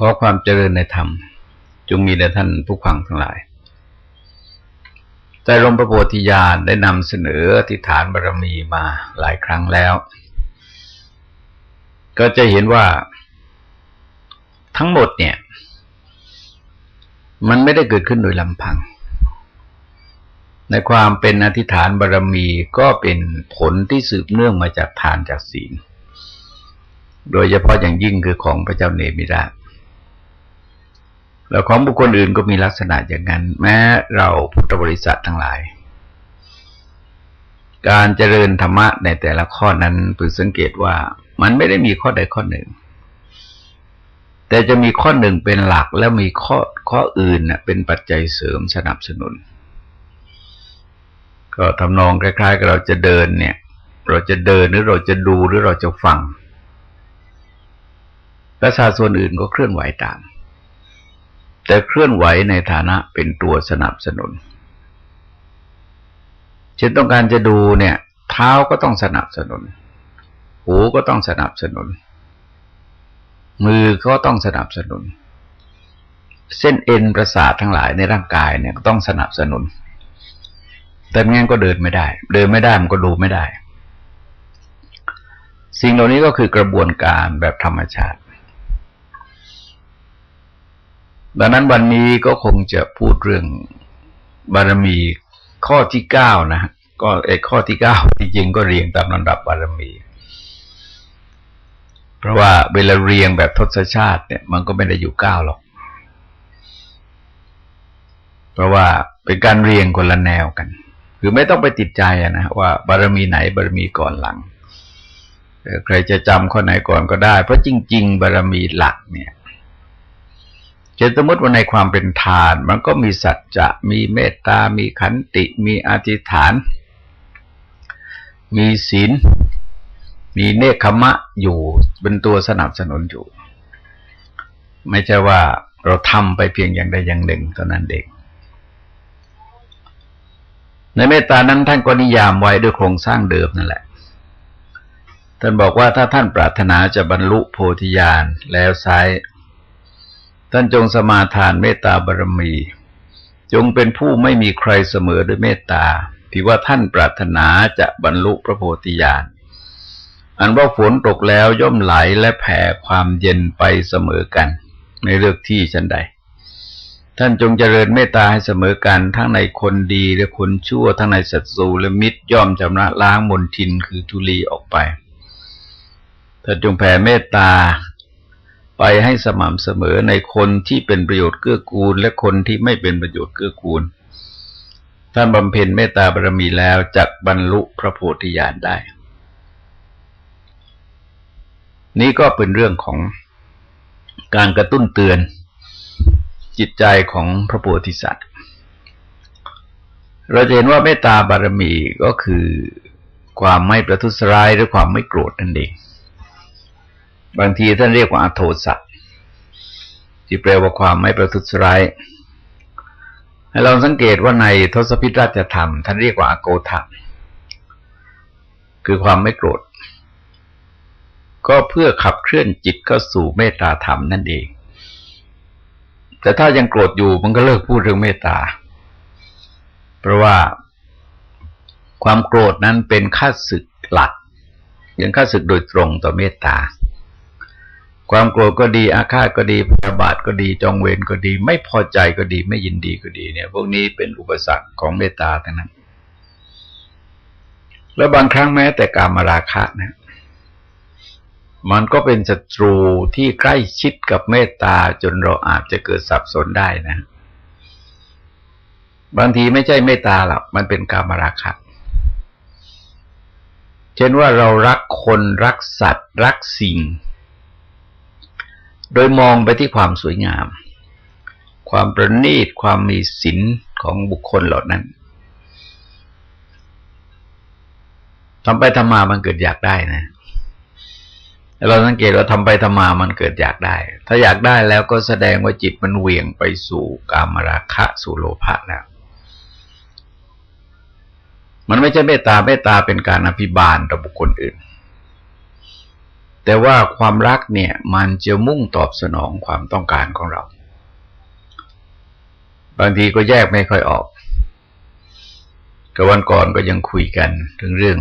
ขอความเจริญในธรรม จงมีแด่ท่านผู้ฟังทั้งหลายใจลมประโพธิญาณได้นำเสนออธิษฐานบารรมีมาหลายครั้งแล้ว ก็จะเห็นว่าทั้งหมดเนี่ย มันไม่ได้เกิดขึ้นโดยลำพัง ในความเป็นอธิษฐานบารรมีก็เป็นผลที่สืบเนื่องมาจากทานจากศีล โดยเฉพาะอย่างยิ่งคือของพระเจ้าเนมิราช แล้วของบุคคลอื่นก็มีลักษณะอย่างนั้น แม้เราพุทธบริษัททั้งหลาย การเจริญธรรมะในแต่ละข้อนั้นพึงสังเกตว่ามันไม่ได้มีข้อใดข้อหนึ่ง แต่จะมีข้อหนึ่งเป็นหลักแล้วมีข้อข้ออื่นเป็นปัจจัยเสริมสนับสนุน ก็ทำนองคล้ายๆกับเราจะเดินเนี่ย เราจะเดินหรือเราจะดูหรือเราจะฟังประชาส่วนอื่นก็เคลื่อนไหวตาม แต่เคลื่อนไหวในฐานะเป็นตัวสนับสนุน เช่นต้องการจะดูเนี่ย เท้าก็ต้องสนับสนุน หูก็ต้องสนับสนุน มือก็ต้องสนับสนุน เส้นเอ็นประสาททั้งหลายในร่างกายเนี่ยก็ต้องสนับสนุน แต่งั้นก็เดินไม่ได้ เดินไม่ได้มันก็ดูไม่ได้ สิ่งเหล่านี้ก็คือกระบวนการแบบธรรมชาติ ดังนั้นวันนี้ก็คงจะพูดเรื่องบารมีข้อที่เก้านะก็ไอ้ข้อที่เก้าจริงๆก็เรียงตามลำดับบารมี เพราะว่าเวลาเรียงแบบทศชาติเนี่ย มันก็ไม่ได้อยู่เก้าหรอก เพราะว่าเป็นการเรียงคนละแนวกัน คือไม่ต้องไปติดใจนะว่าบารมีไหนบารมีก่อนหลังใครจะจำข้อไหนก่อนก็ได้ เพราะจริง ๆ บารมีหลักเนี่ย เช่นสมมติว่าในความเป็นทาน มันก็มีสัจจะ มีเมตตา มีขันติ มีอธิษฐาน มีศีล มีเนคขมะอยู่เป็นตัวสนับสนุนอยู่ ไม่ใช่ว่าเราทำไปเพียงอย่างใดอย่างหนึ่งเท่านั้นเองในเมตตานั้นท่านก็นิยามไว้ด้วยโครงสร้างเดิมนั่นแหละ ท่านบอกว่าถ้าท่านปรารถนาจะบรรลุโพธิญาณแล้วไซ ท่านจงสมาทานเมตตาบารมี จงเป็นผู้ไม่มีใครเสมอด้วยเมตตาที่ว่าท่านปรารถนาจะบรรลุพระโพธิญาณอันว่าฝนตกแล้วย่อมไหลและแผ่ความเย็นไปเสมอกัน ในเลือกที่ชันใด ท่านจงเจริญเมตตาให้เสมอกัน ทั้งในคนดีและคนชั่ว ทั้งในศัตรูและมิตรย่อมชำระล้างมนทินคือทุลีออกไปท่านจงแผ่เมตตา ไปให้สม่ำเสมอในคนที่เป็นประโยชน์เกื้อกูล และคนที่ไม่เป็นประโยชน์เกื้อกูลท่านบำเพ็ญเมตตาบารมีแล้วจักบรรลุพระโพธิญาณได้ นี่ก็เป็นเรื่องของการกระตุ้นเตือนจิตใจของพระโพธิสัตว์ เราจะเห็นว่าเมตตาบารมีก็คือความไม่ประทุษร้ายหรือความไม่โกรธนั่นเอง บางทีท่านเรียกว่าอโทสะที่แปลว่าความไม่ประทุษร้ายให้เราสังเกตว่าในทศพิธราชธรรม ท่านเรียกว่าอโกธะคือความไม่โกรธ ก็เพื่อขับเคลื่อนจิตเข้าสู่เมตตาธรรมนั่นเอง แต่ถ้ายังโกรธอยู่มันก็เลิกพูดเรื่องเมตตา เพราะว่าความโกรธนั้นเป็นค่าศึกหลักยังค่าศึกโดยตรงต่อเมตตา ความโกรธก็ดี อาฆาตก็ดีพยาบาทก็ดี จองเวรก็ดี ไม่พอใจก็ดี ไม่ยินดีก็ดีเนี่ย พวกนี้เป็นอุปสรรคของเมตตาทั้งนั้น แล้วบางครั้งแม้แต่การมาราคะนะ มันก็เป็นศัตรูที่ใกล้ชิดกับเมตตาจนเราอาจจะเกิดสับสนได้นะ บางทีไม่ใช่เมตตาหรอกมันเป็นการมาราคะเช่นว่าเรารักคนรักสัตว์ รักสิ่ง โดยมองไปที่ความสวยงาม ความประณีต ความมีศีลของบุคคลเหล่านั้นทำไปทำมามันเกิดอยากได้นะ เราสังเกตว่าทำไปทำมามันเกิดอยากได้ ถ้าอยากได้แล้วก็แสดงว่าจิตมันเหวี่ยงไปสู่กามราคะสู่โลภะแล้ว มันไม่ใช่เมตตาเมตตาเป็นการอภิบาลต่อบุคคลอื่น แต่ว่าความรักเนี่ย มันจะมุ่งตอบสนองความต้องการของเรา บางทีก็แยกไม่ค่อยออกกับวันก่อนก็ยังคุยกันถึงเรื่อง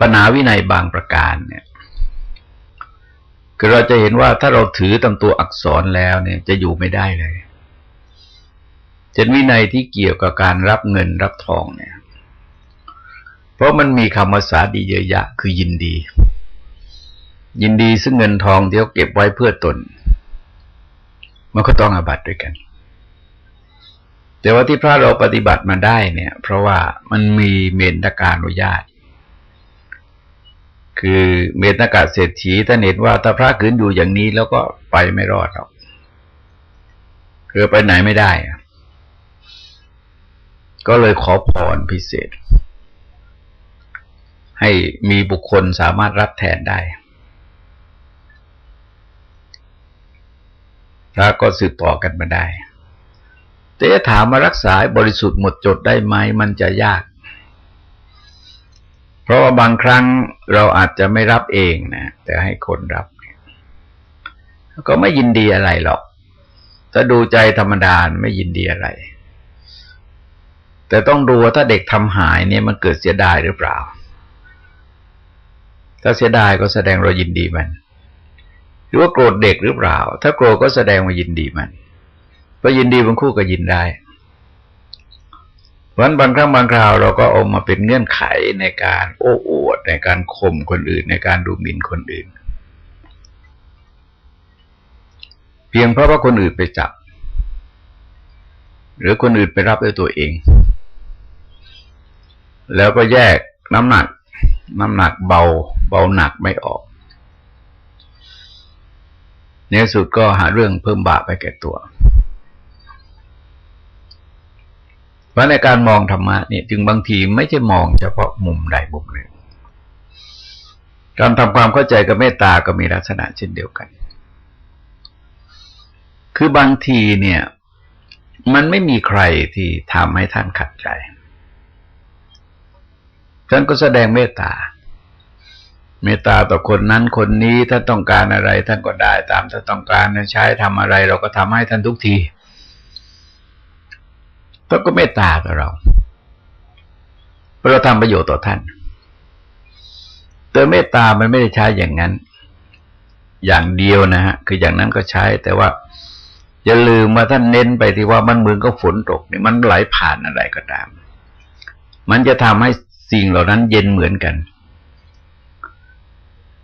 ปัญหาวินัยบางประการเนี่ยคือเราจะเห็นว่าถ้าเราถือตามตัวอักษรแล้วเนี่ยจะอยู่ไม่ได้เลยเช่นวินัยที่เกี่ยวกับการรับเงินรับทองเนี่ย เพราะมันมีคำภาษาดีเยอะแยะคือยินดี ยินดีซึ่งเงินทองที่เขาเก็บไว้เพื่อตน มันก็ต้องอาบัตด้วยกัน แต่ว่าที่พระเราปฏิบัติมาได้เนี่ย เพราะว่ามันมีเมนตการอนุญาต คือเมตนากาเศรษฐีท่านเห็นว่าถ้าพระขืนอยู่อย่างนี้แล้วก็ไปไม่รอดหรอกคือไปไหนไม่ได้ ก็เลยขอพรพิเศษ ให้มีบุคคลสามารถรับแทนได้ พระก็สืบต่อกันมาได้ แต่จะถามมารักษาบริสุทธิ์หมดจดได้ไหมมันจะยาก เพราะว่าบางครั้งเราอาจจะไม่รับเองนะ แต่ให้คนรับ ก็ไม่ยินดีอะไรหรอกถ้าดูใจธรรมดาไม่ยินดีอะไร แต่ต้องดูว่าถ้าเด็กทำหายเนี่ยมันเกิดเสียดายหรือเปล่า ถ้าเสียดายก็แสดงเรายินดีมัน หรือว่าโกรธเด็กหรือเปล่า ถ้าโกรธก็แสดงว่ายินดีมันเพราะยินดีบางคู่ก็ยินได้เพราะนั้นบางครั้งบางคราวเราก็เอามาเป็นเงื่อนไขในการโอ้อวด ในการข่มคนอื่น ในการดูหมิ่นคนอื่น เพียงเพราะว่าคนอื่นไปจับ หรือคนอื่นไปรับด้วยตัวเอง แล้วก็แยกน้ำหนัก น้ำหนักเบา เบาหนักไม่ออกในสุดก็หาเรื่องเพิ่มบาปไปแก่ตัว เพราะในการมองธรรมะเนี่ยจึงบางทีไม่ใช่มองเฉพาะมุมใดมุมหนึ่ง การทำความเข้าใจกับเมตตาก็มีลักษณะเช่นเดียวกัน คือบางทีเนี่ย มันไม่มีใครที่ทำให้ท่านขัดใจ ท่านก็แสดงเมตตา เมตตาต่อคนนั้นคนนี้ถ้าต้องการอะไร ท่านก็ได้ตามถ้าต้องการใช้ทำอะไร เราก็ทำให้ท่านทุกทีท่านก็เมตตาต่อเราเพราะเราทำประโยชน์ต่อท่านแต่เมตตามันไม่ได้ใช้อย่างนั้น อย่างเดียวนะฮะคืออย่างนั้นก็ใช้ แต่ว่าอย่าลืมว่าท่านเน้นไปที่ว่ามันเหมือนกับฝนตกนี่มันไหลผ่านอะไรก็ตาม มันจะทำให้สิ่งเหล่านั้นเย็นเหมือนกัน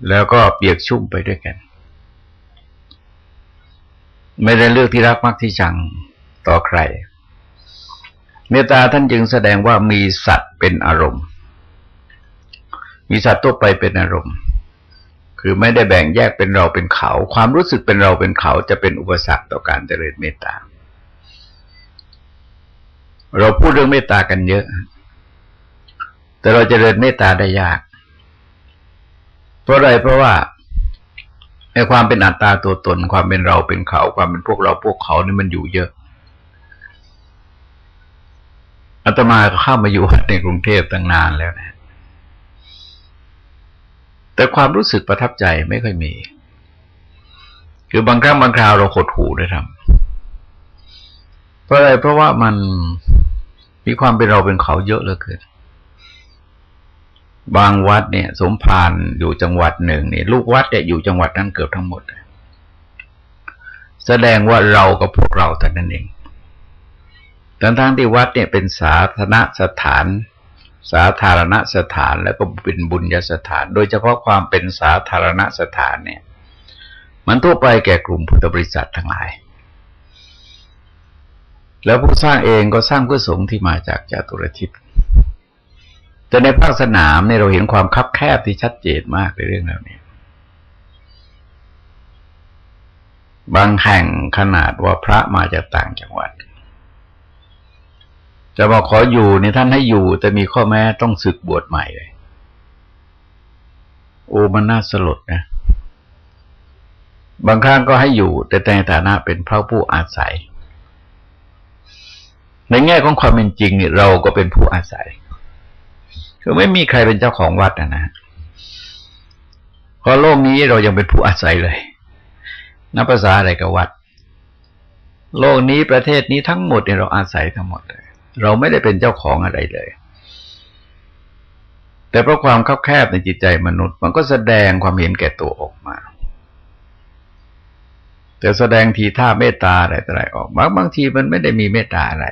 แล้วก็เปียกชุ่มไปด้วยกัน ไม่ได้เลือกที่รักมักที่ชังต่อใคร เมตตาท่านจึงแสดงว่ามีสัตว์เป็นอารมณ์ มีสัตว์ตัวไปเป็นอารมณ์ คือไม่ได้แบ่งแยกเป็นเราเป็นเขา ความรู้สึกเป็นเราเป็นเขาจะเป็นอุปสรรคต่อการเจริญเมตตา เราพูดเรื่องเมตตากันเยอะ แต่เราจะเริญเมตตาได้ยาก เพราะอะไรเพราะว่าในความเป็นอัตตาตัวตน ความเป็นเราเป็นเขา ความเป็นพวกเราพวกเขานี่มันอยู่เยอะอาตมาก็เข้ามาอยู่ในกรุงเทพตั้งนานแล้วนะ แต่ความรู้สึกประทับใจไม่ค่อยมี คือบางครั้งบางคราวเราขดหูด้วยทำเพราะอะไรเพราะว่ามันมีความเป็นเราเป็นเขาเยอะเหลือเกิน บางวัดเนี่ย สมภารอยู่จังหวัดหนึ่งเนี่ยลูกวัดเนี่ยอยู่จังหวัดนั้นเกือบทั้งหมด แสดงว่าเรากับพวกเราแต่นั้นเองทั้งทั้งที่วัดเนี่ยเป็นสาธารณสถาน สาธารณสถานแล้วก็เป็นบุญญสถาน โดยเฉพาะความเป็นสาธารณสถานเนี่ย มันทั่วไปแก่กลุ่มพุทธบริษัททั้งหลาย แล้วผู้สร้างเองก็สร้างเพื่อสงฆ์ที่มาจากจาตุรทิศ แต่ในภาคสนามเนี่ยเราเห็นความคับแคบที่ชัดเจนมากในเรื่องเหล่านี้บางแห่งขนาดว่าพระมาจากต่างจังหวัด จะมาขออยู่ในท่านให้อยู่ แต่มีข้อแม้ต้องศึกบวชใหม่เลย โอ้มันน่าสลดนะ บางครั้งก็ให้อยู่ แต่ในฐานะเป็นพระผู้อาศัย ในแง่ของความเป็นจริงเนี่ยเราก็เป็นผู้อาศัย คือไม่มีใครเป็นเจ้าของวัดนะนะเพราะโลกนี้เรายังเป็นผู้อาศัยเลย นับภาษาอะไรกับวัด โลกนี้ประเทศนี้ทั้งหมดเนี่ยเราอาศัยทั้งหมดเลย เราไม่ได้เป็นเจ้าของอะไรเลย แต่เพราะความคับแคบในจิตใจมนุษย์ มันก็แสดงความเห็นแก่ตัวออกมา แต่แสดงทีท่าเมตตาอะไรอะไรออกบางบางทีมันไม่ได้มีเมตตาอะไร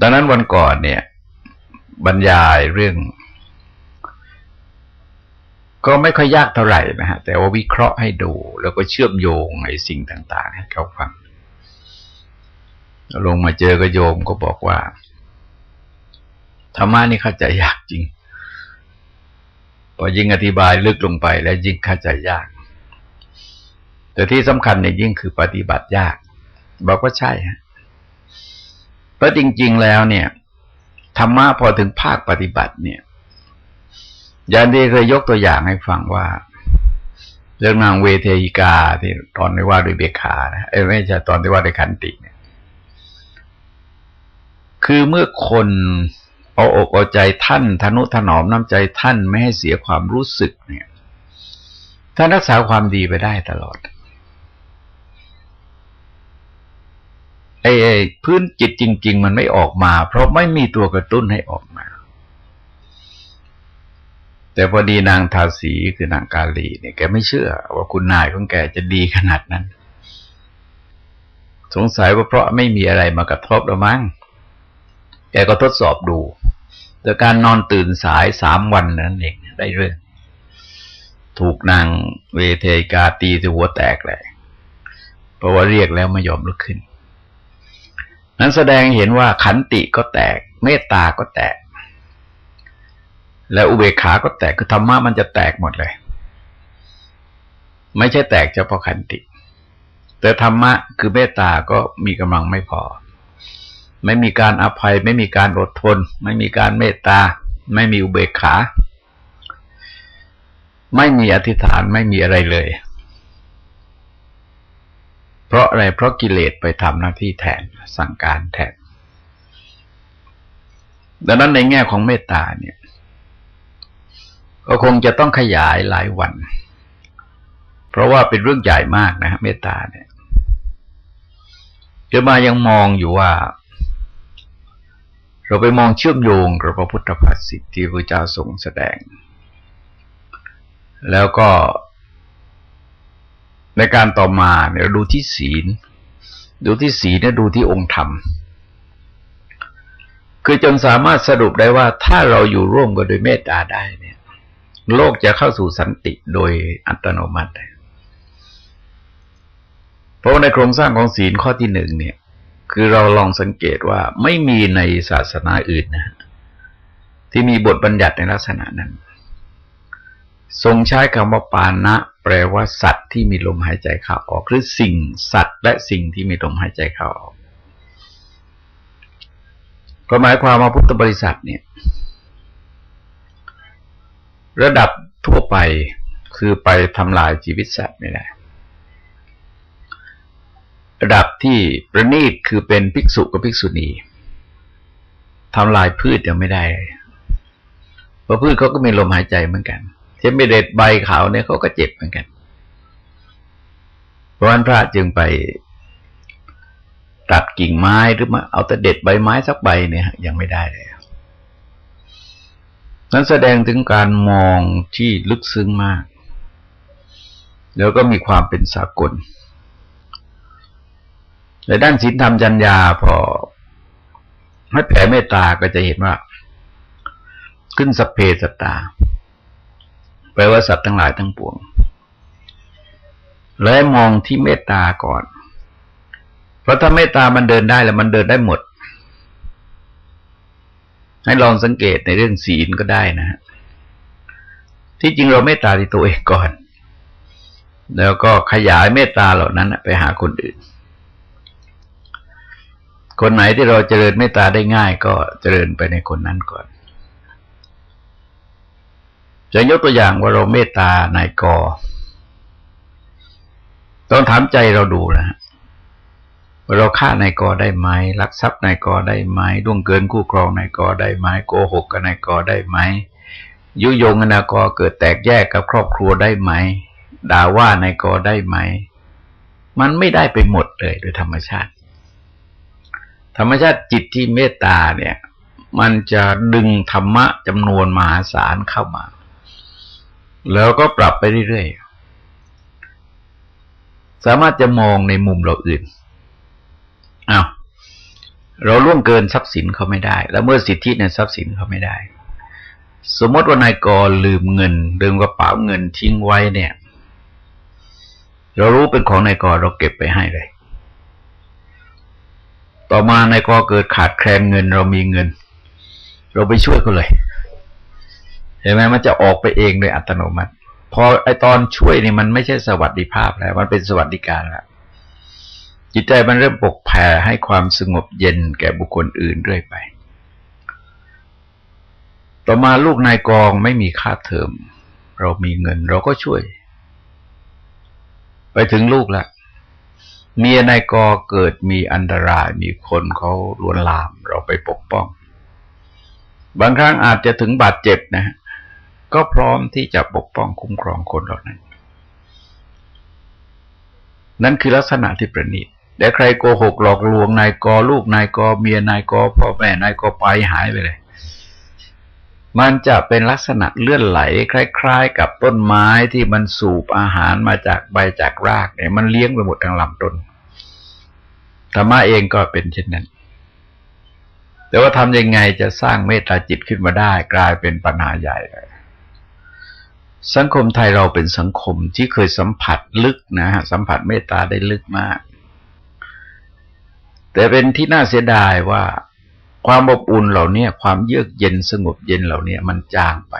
ดังนั้นวันก่อนเนี่ย บรรยายเรื่อง ก็ไม่ค่อยยากเท่าไหร่นะฮะแต่ว่าวิเคราะห์ให้ดู แล้วก็เชื่อมโยงไอ้สิ่งต่าง ๆ ให้เขาฟังลงมาเจอก็โยมก็บอกว่าธรรมะนี่เข้าใจยากจริง พอยิ่งอธิบายลึกลงไปแล้วยิ่งเข้าใจยาก แต่ที่สำคัญเนี่ยยิ่งคือปฏิบัติยาก บอกว่าใช่ฮะเพราะจริง ๆ แล้วเนี่ย ธรรมะพอถึงภาคปฏิบัติเนี่ยยันดีเคยยกตัวอย่างให้ฟังว่า เรื่องนางเวเทยิกาที่ตอนที่ว่าด้วยเบขานะเอ้ไม่ใช่ตอนที่ว่าด้วยขันติเนี่ย คือเมื่อคนเอาอกเอาใจท่านทนุถนอมน้ำใจท่านไม่ให้เสียความรู้สึกเนี่ยท่านรักษาความดีไปได้ตลอด ไอ้พื้นจิตจริง ๆ มันไม่ออกมา เพราะไม่มีตัวกระตุ้นให้ออกมา แต่พอดีนางทาสีคือนางกาลีเนี่ยแกไม่เชื่อ ว่าคุณนายของแกจะดีขนาดนั้น สงสัยว่าเพราะไม่มีอะไรมากระทบแล้วมั้งแกก็ทดสอบดูแต่การนอนตื่นสายสามวันนั้นเองได้เรื่อง ถูกนางเวเทกาตีที่หัวแตกเลยเพราะว่าเรียกแล้วไม่ยอมลุกขึ้น นั้นแสดงเห็นว่าขันติก็แตก เมตตาก็แตก และอุเบกขาก็แตกคือธรรมะมันจะแตกหมดเลย ไม่ใช่แตกเฉพาะขันติ แต่ธรรมะคือเมตตาก็มีกำลังไม่พอ ไม่มีการอภัย ไม่มีการอดทน ไม่มีการเมตตา ไม่มีอุเบกขา ไม่มีอธิษฐานไม่มีอะไรเลย เพราะอะไรเพราะกิเลสไปทำหน้าที่แทนสั่งการแทน ดังนั้นในแง่ของเมตตาเนี่ย ก็คงจะต้องขยายหลายวัน เพราะว่าเป็นเรื่องใหญ่มากนะ เมตตาเนี่ยจะมายังมองอยู่ว่า เราไปมองเชื่อมโยงกับพระพุทธภาษิตที่พระเจ้าทรงแสดง แล้วก็ ในการต่อมาเนี่ยเราดูที่ศีล ดูที่ศีลเนี่ยดูที่องค์ธรรม คือจนสามารถสรุปได้ว่าถ้าเราอยู่ร่วมกันโดยเมตตาได้เนี่ย โลกจะเข้าสู่สันติโดยอัตโนมัติ เพราะในโครงสร้างของศีลข้อที่หนึ่งเนี่ย คือเราลองสังเกตว่าไม่มีในศาสนาอื่นนะที่มีบทบัญญัติในลักษณะนั้น ทรงใช้คำว่าปานะ แปลว่าสัตว์ที่มีลมหายใจเข้าออกหรือสิ่งสัตว์ และสิ่งที่มีลมหายใจเข้าออกก็หมายความว่าพุทธบริษัทเนี่ย ระดับทั่วไปคือไปทำลายชีวิตสัตว์ไม่ได้ระดับที่ประณีตคือเป็นภิกษุกับภิกษุณีทำลายพืชยังไม่ได้เพราะพืชเขาก็มีลมหายใจเหมือนกัน เช่นไม่เด็ดใบขาวเนี่ยเขาก็เจ็บเหมือนกัน เพราะนั้นพระจึงไปตัดกิ่งไม้หรือมาเอาแต่เด็ดใบไม้สักใบเนี่ยยังไม่ได้เลยนั้นแสดงถึงการมองที่ลึกซึ้งมาก แล้วก็มีความเป็นสากลในด้านศีลธรรมจัญญาพอให้แผ่เมตตาก็จะเห็นว่า ขึ้นสเพสตา ปลว่าสัตว์ทั้งหลายทั้งปวง และมองที่เมตตาก่อน เพราะถ้าเมตตามันเดินได้แล้วมันเดินได้หมด ให้ลองสังเกตในเรื่องศีลก็ได้นะฮะที่จริงเราเมตตาที่ตัวเองก่อน แล้วก็ขยายเมตตาเหล่านั้นไปหาคนอื่น คนไหนที่เราเจริญเมตตาได้ง่าย ก็เจริญไปในคนนั้นก่อน จะยกตัวอย่างว่าเราเมตตานายกอต้องถามใจเราดูนะเราฆ่านายกอได้ไหมลักทรัพย์นายกอได้ไหมล่วงเกินคู่ครองนายกอได้ไหมโกหกกับนายกอได้ไหมยุยงนายกอเกิดแตกแยกกับครอบครัวได้ไหมด่าว่านายกอได้ไหม มันไม่ได้ไปหมดเลยโดยธรรมชาติ ธรรมชาติจิตที่เมตตาเนี่ย มันจะดึงธรรมะจำนวนมหาศาลเข้ามา แล้วก็ปรับไปเรื่อยๆ สามารถจะมองในมุมเราอื่นอา้าวเราล่วงเกินทรัพย์สินเขาไม่ได้ แล้วเมื่อสิทธิในทรัพย์สินเขาไม่ได้ สมมติว่านายกลืมเงินลืมกระเป๋าเงินทิ้งไว้เนี่ย เรารู้เป็นของนายกเราเก็บไปให้เลย ต่อมานายกเกิดขาดแคลนเงิน เรามีเงิน เราไปช่วยเขาเลย เห็นไหมมันจะออกไปเองโดยอัตโนมัติ พอไอตอนช่วยนี่มันไม่ใช่สวัสดิภาพแล้ว มันเป็นสวัสดิการแล้วจิตใจมันเริ่มปกแผ่ให้ความสงบเย็นแก่บุคคลอื่นเรื่อยไป ต่อมาลูกนายกองไม่มีค่าเทอม เรามีเงินเราก็ช่วย ไปถึงลูกละเมียนายกอเกิดมีอันตรายมีคนเขาลวนลาม เราไปปกป้อง บางครั้งอาจจะถึงบาดเจ็บนะ ก็พร้อมที่จะปกป้องคุ้มครองคนเหล่านั้น นั่นคือลักษณะที่ประณีตแต่ใครโกหกหลอกลวงนายกอลูกนายกอเมียนายกอพ่อแม่นายกอไปหายไปเลย มันจะเป็นลักษณะเลื่อนไหล คล้าย ๆ กับต้นไม้ที่มันสูบอาหารมาจากใบจากรากเนี่ยมันเลี้ยงไปหมดทั้งลำต้นธรรมะเองก็เป็นเช่นนั้น แต่ว่าทำยังไงจะสร้างเมตตาจิตขึ้นมาได้ กลายเป็นปัญหาใหญ่เลย สังคมไทยเราเป็นสังคมที่เคยสัมผัสลึกนะฮะสัมผัสเมตตาได้ลึกมาก แต่เป็นที่น่าเสียดายว่าความอบอุ่นเหล่านี้ความเยือกเย็นสงบเย็นเหล่านี้มันจางไป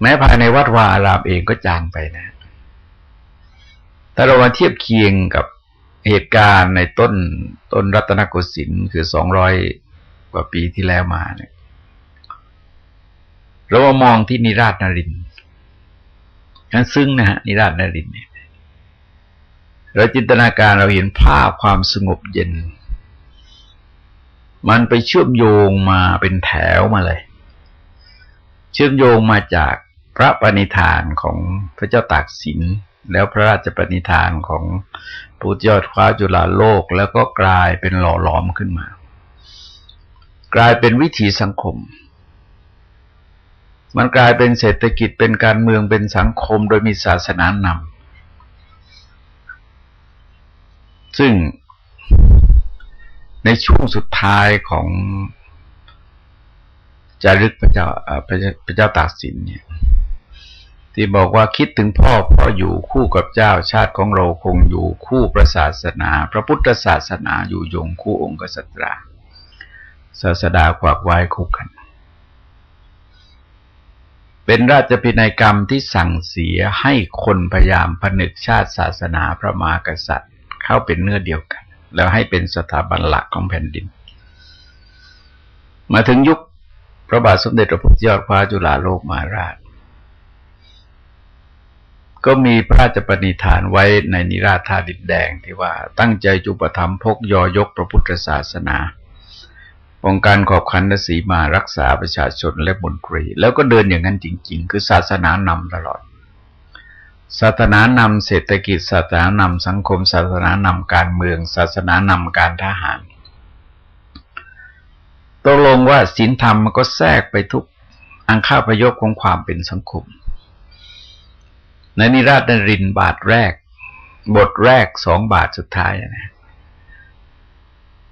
แม้ภายในวัดวาอารามเองก็จางไปนะถ้าเรามาเทียบเคียงกับเหตุการณ์ในต้นต้นรัตนโกสินทร์คือสองร้อยกว่าปีที่แล้วมาเนี่ย เรามามองที่นิราชนารินนั้นซึ่งนะฮะนิราชนารินเนี่ยเราจินตนาการเราเห็นภาพความสงบเย็น มันไปเชื่อมโยงมาเป็นแถวมาเลย เชื่อมโยงมาจากพระปณิธานของพระเจ้าตากสิน แล้วพระราชปณิธานของพุทธยอดคว้าจุฬาโลก แล้วก็กลายเป็นหล่อหลอมขึ้นมา กลายเป็นวิถีสังคม มันกลายเป็นเศรษฐกิจเป็นการเมืองเป็นสังคมโดยมีศาสนานำซึ่งในช่วงสุดท้ายของจารึกพระเจ้าพระเจ้าตากสินเนี่ย ที่บอกว่าคิดถึงพ่อพ่ออยู่คู่กับเจ้าชาติของเราคงอยู่คู่พระศาสนา พระพุทธศาสนาอยู่ยงคู่องค์กษัตริย์ศาสดาขวากไว้คู่กัน เป็นราชพินัยกรรมที่สั่งเสียให้คนพยายามผนึกชาติศาสนาพระมหากษัตริย์ เข้าเป็นเนื้อเดียวกัน แล้วให้เป็นสถาบันหลักของแผ่นดิน มาถึงยุคพระบาทสมเด็จพระพุทธยอดฟ้าจุฬาโลกมาราช ก็มีพระราชปณิธานไว้ในนิราธาดินแดงที่ว่าตั้งใจจุปธรรมพกยอยกพระพุทธศาสนา องค์กันขอบคันสีมารักษาประชาชนและมนตรี แล้วก็เดินอย่างนั้นจริง ๆ คือศาสนานำตลอด ศาสนานำเศรษฐกิจ ศาสนานำสังคม ศาสนานำการเมือง ศาสนานำการทหารตกลงว่าศีลธรรมมันก็แทรกไปทุกอังคาพยพของความเป็นสังคม ในนิราชนรินบาทแรก บทแรกสองบาทสุดท้ายนะ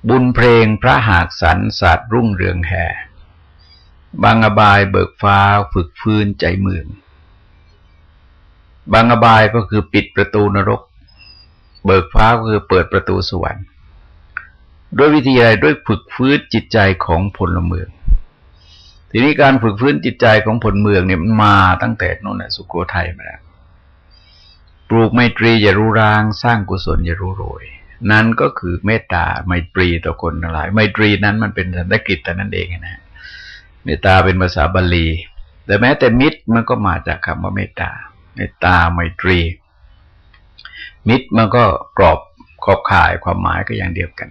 บุญเพลงพระหากสรรศาสตร์รุ่งเรืองแห่บางอบายเบิกฟ้าฝึกฟื้นใจเมือง บางอบายก็คือปิดประตูนรก เบิกฟ้าก็คือเปิดประตูสวรรค์ ด้วยวิธีอะไรด้วยฝึกฟื้นจิตใจของพลเมือง ทีนี้การฝึกฟื้นจิตใจของพลเมืองเนี่ยมันมาตั้งแต่นู่นแหละสุโขทัยมาแล้วปลูกไมตรีอย่ารู้ราง สร้างกุศลอย่ารู้โรย นั้นก็คือเมตตาไมตรีต่อคนทั้งหลาย ไมตรีนั้นมันเป็นสันตกิจแต่นั้นเองนะเมตตาเป็นภาษาบาลี แต่แม้แต่มิตรมันก็มาจากคำว่าเมตตา เมตตาไมตรี มิตรมันก็กรอบขอบข่ายความหมายก็อย่างเดียวกัน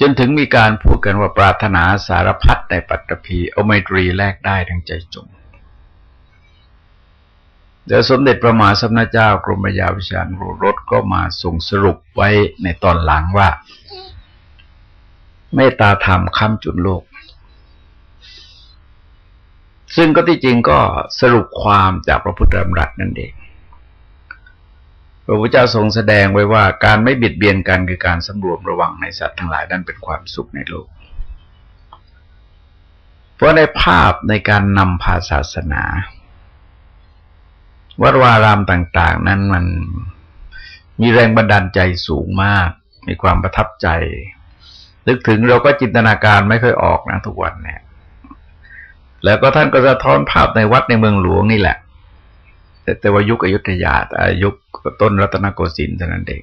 จนถึงมีการพูดกันว่าปรารถนาสารพัดในปัตตภีเอาไมตรีแลกได้ทั้งใจจง เดี๋ยวสมเด็จพระมหาสัมณเจ้ากรมยาวิชาญรุรสก็มาส่งสรุปไว้ในตอนหลังว่า เมตตาธรรมค้ำจุนโลก ซึ่งก็ที่จริงก็สรุปความจากพระพุทธธรรมรัตนั่นเองพระพุทธเจ้าทรงแสดงไว้ว่าการไม่บิดเบียนกันคือการสำรวมระวังในสัตว์ทั้งหลายนั่นเป็นความสุขในโลก เพราะในภาพในการนำพาศาสนา วัดวารามต่าง ๆ นั้นมันมีแรงบันดาลใจสูงมาก มีความประทับใจ นึกถึงเราก็จินตนาการไม่ค่อยออกนะทุกวันเนี่ย แล้วก็ท่านก็สะท้อนภาพในวัดในเมืองหลวงนี่แหละ แต่แต่ว่ายุคอยุธยาแต่ยุคต้นรัตนโกสินทร์เท่านั้นเอง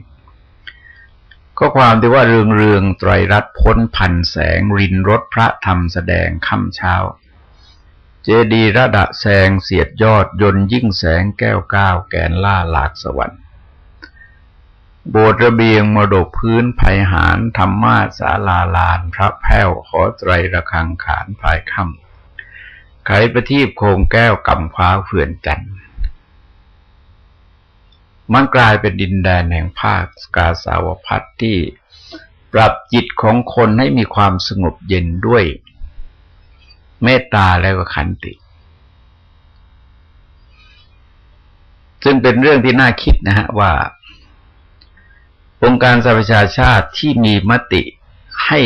ก็ความที่ว่าเรืองเรืองไตรรัตน์พ้นพันแสง รินรถพระธรรมแสดงค่ำเช้า เจดีระดะแสงเสียดยอดยนยิ่งแสงแก้วก้าวแกนล่าหลากสวรรค์ โบสถ์ระเบียงมรดกพื้นภัยหารธรรมาสาลาลาน พระแพ้วขอไตรระคังขานภายค่ำไขประทีปโคงแก้วกำคว้าเขื่อนจันทร์มันกลายเป็นดินแดนแห่งภาคกาสาวพัฒที่ปรับจิตของคนให้มีความสงบเย็นด้วย เมตตาแล้วก็ขันติ ซึ่งเป็นเรื่องที่น่าคิดนะฮะว่า องค์การสหประชาชาติที่มีมติให้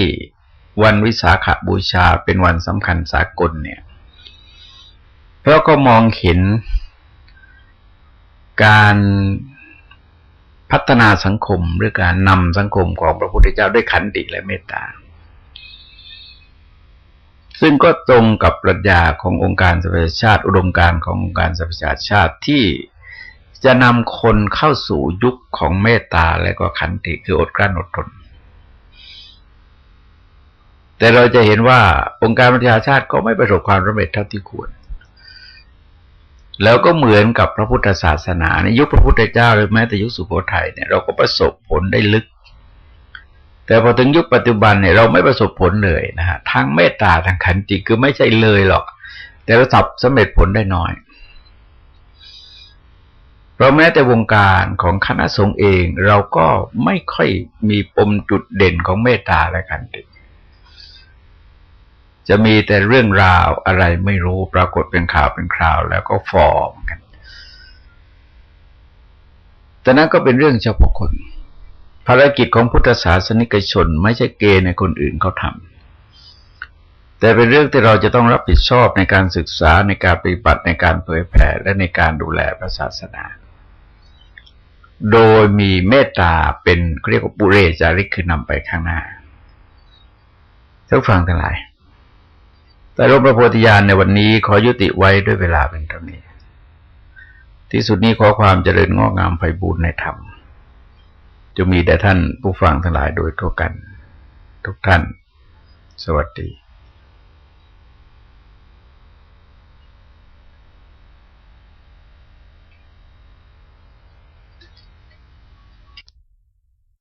วันวิสาขาบูชาเป็นวันสำคัญสากลเนี่ย เพราะก็มองเห็นการพัฒนาสังคมหรือการนำสังคมของพระพุทธเจ้าด้วยขันติและเมตตา ซึ่งก็ตรงกับปรัชญาขององค์การสหประชาชาติ อุดมการขององค์การสหประชาชาติที่จะนำคนเข้าสู่ยุคของเมตตาและก็ขันติคืออดกลั้นอดทน แต่เราจะเห็นว่าองค์การประชาชาติก็ไม่ประสบความสำเร็จเท่าที่ควร แล้วก็เหมือนกับพระพุทธศาสนาในยุคพระพุทธเจ้าหรือแม้แต่ยุคสุโขทัยเนี่ยเราก็ประสบผลได้ลึก แต่พอถึงยุคปัจจุบันเนี่ยเราไม่ประสบผลเลยนะฮะทั้งเมตตาทั้งขันติคือไม่ใช่เลยหรอก แต่เราสับสำเร็จผลได้น้อยเพราะแม้แต่วงการของคณะสงฆ์เอง เราก็ไม่ค่อยมีปมจุดเด่นของเมตตาและขันติ จะมีแต่เรื่องราวอะไรไม่รู้ปรากฏเป็นข่าวเป็นคราวแล้วก็ฟอร์มกันแต่นั้นก็เป็นเรื่องเฉพาะคน ภารกิจของพุทธศาสนิกชน ไม่ใช่เกณฑ์ในคนอื่นเขาทำแต่เป็นเรื่องที่เราจะต้องรับผิดชอบในการศึกษาในการปฏิบัติในการเผยแผ่และในการดูแลพระศาสนา โดยมีเมตตาเป็นเรียกว่าปุเรจาริกคือนำไปข้างหน้าทุกฟังทั้งหลาย แต่รบพระโพธิญาณในวันนี้ขอยุติไว้ด้วยเวลาเป็นเท่านี้ ที่สุดนี้ขอความเจริญงอกงามไพบูรณ์ในธรรม จะมีแต่ท่านผู้ฟังทั้งหลายโดยทั่วกัน ทุกท่าน สวัสดี